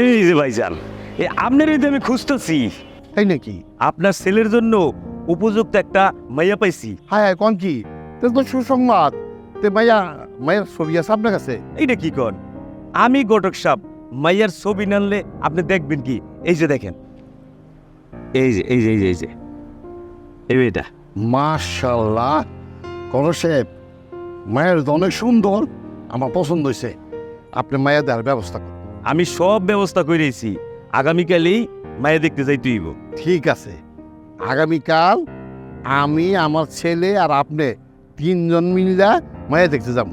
এই যে ভাইজান এই আপনারই তো আমি খুঁজতেছি। তাই নাকি? আপনার ছেলের জন্য উপযুক্ত একটা মাইয়া পাইছি। হায় হায় কন কি? তো তো সুসংবাদ। তে মাইয়া মায়ের ছবি আছে আপনার কাছে? এইটা কি কর আমি ঘটক সাপ মাইয়ার ছবি নানলে আপনি দেখবেন কি? এই যে দেখেন। এই যে এই যে এই যে এই যে। এই এটা। মাশাল্লাহ কোন সাহেব মায়ের অনেক সুন্দর। আমার পছন্দ হয়েছে আপনি মায়া দেওয়ার ব্যবস্থা করুন। আমি সব ব্যবস্থা করেছি আগামীকালেই মায়া দেখতে যাই তুইব ঠিক আছে। আগামীকাল আমি আমার ছেলে আর আপনি তিনজন মিল্লা মায়া দেখতে যাব।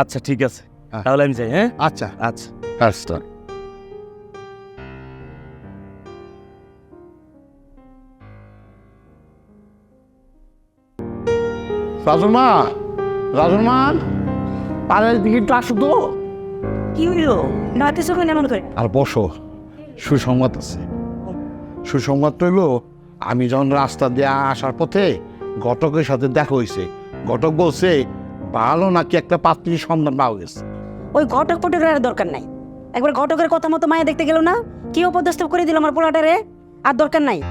আচ্ছা ঠিক আছে। হ্যাঁ। তাহলে আমি যাই হ্যাঁ? আচ্ছা। আচ্ছা। আচ্ছা রাজুর মা রাজুর মা পাড়ের দিকে একটু আসো তো। কি হইল? নয়তো চোখে এমন করে। আর বসো সুসংবাদ আছে। সুসংবাদ রইল আমি যখন রাস্তা দিয়ে আসার পথে ঘটকের সাথে দেখা হয়েছে ঘটক বলছে ভালো নাকি একটা পাত্রীর সন্ধান পাওয়া গেছে? ওই ঘটক পটকের আর দরকার নাই। একবার ঘটকের কথা মতো মায়া দেখতে গেল না? কি অপদস্থ করে দিল আমার পোলাটারে আর দরকার নাই।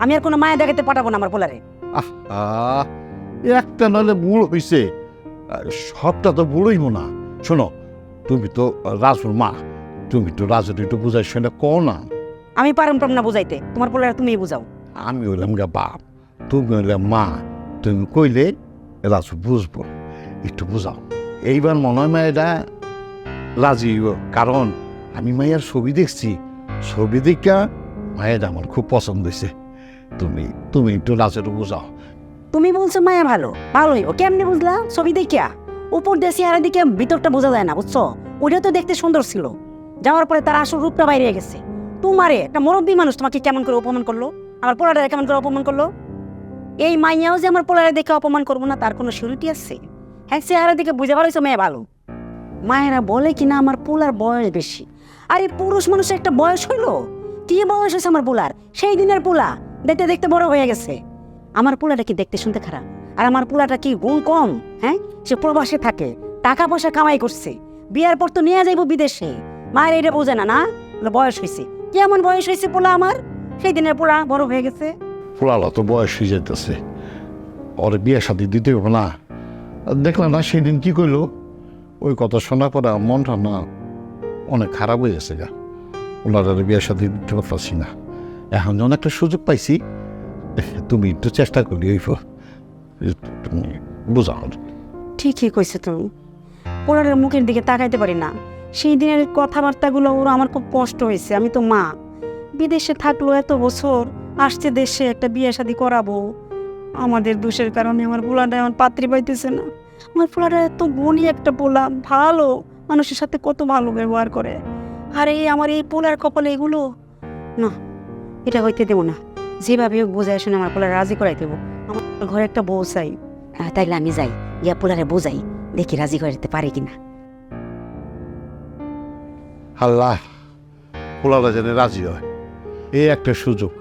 আমি আর কোনো মায়া দেখাতে পাঠাবো না আমার পোলারে। আহ একটা নলে ভুল হয়েছে সবটা তো ভুলই না। শোনো তুমি তো রাজুর মা। তুমি তো রাজুর একটু বুঝাই শুনে কও না। আমি পারম পারম না বুঝাইতে। তোমার পোলারে তুমিই বুঝাও। আমি হইলাম গা বাপ। তুমি হইলাম মা। তুমি কইলে রাজু বুঝব। একটু বুঝাও। এইবার মনে হয় মায়েরা রাজি। কারণ আমি মায়ের ছবি দেখছি। ছবি দেখা মায়ের আমার খুব পছন্দ হয়েছে তুমি তুমি একটু রাজুর বুঝাও। তুমি বলছো মায়া ভালো। ভালোই ও কেমনে বুঝলা? ছবি দেখিয়া উপর দিয়ে চেহারা দিকে ভিতরটা বোঝা যায় না, বুঝছ? ওইটা তো দেখতে সুন্দর ছিল। যাওয়ার পরে তার আসল রূপটা বাইরে গেছে। তোমারে, একটা মুরব্বী মানুষ তোমাকে কেমন করে অপমান করল? আমার পোলারে কেমন করে অপমান করল? এই মাইয়াও যে আমার পোলারে দেখে অপমান করব না, তার কোনো সিউরিটি আছে? হ্যাঁ চেহারা দিকে বুঝে পারছ মেয়ে ভালো। মায়েরা বলে কিনা আমার পোলার বয়স বেশি। আরে, পুরুষ মানুষের একটা বয়স হইল? কি বয়স হয়েছে আমার পোলার? সেই দিনের পোলা। দেখতে দেখতে বড় হয়ে গেছে। আমার পোলাটা কি দেখতে শুনতে খারাপ? আর আমার পোলাটা কি গুণ কম হ্যাঁ? সে প্রবাসে থাকে টাকা পয়সা কামাই করছে। বিয়ার পর তো নিয়ে যাইবো বিদেশে। মায়ের এটা বোঝে না না? বয়স হয়েছে কেমন বয়স হয়েছে পোলা আমার? সেই দিনের পোলা বড় হয়ে গেছে। ফুলালা তো বয়স হয়ে যেতেছে ওর বিয়ে শাদি দিতে হবে না। দেখলাম না, সেদিন কি করল ওই কথা শোনা পরে মনটা না অনেক খারাপ হয়ে গেছে গা। ওনারা বিয়ে শাদি দিতে পারছি না। এখন যখন একটা সুযোগ পাইছি, তুমি একটু চেষ্টা করলি ওই বুঝাও। ঠিকই কইছে তুমি। পোলারের মুখের দিকে তাকাইতে পারি না। সেই দিনের কথাবার্তাগুলো ওর আমার খুব কষ্ট হয়েছে, আমি তো মা। বিদেশে থাকল এত বছর, আসছে দেশে একটা বিয়ে শাদি করাবো। আমাদের দোষের কারণে আমার পোলাটা আমার পাত্রী পাইতেছে না। আমার পোলাটা এত গুণী একটা পোলা, ভালো। মানুষের সাথে কত ভালো ব্যবহার করে। আর এই আমার এই পোলার কপালে এগুলো? না, এটা হইতে দেবো না। যেভাবে হোক বোঝায় শুনে আমার পোলার রাজি করাই দেবো। ঘরে একটা বউ চাই। হ্যাঁ, তাইলে আমি যাই গিয়া পোলারে বোঝাই দেখি রাজি করাতে পারে কিনা। আল্লাহ পোলারা যেন রাজি হয় এই একটা সুযোগ।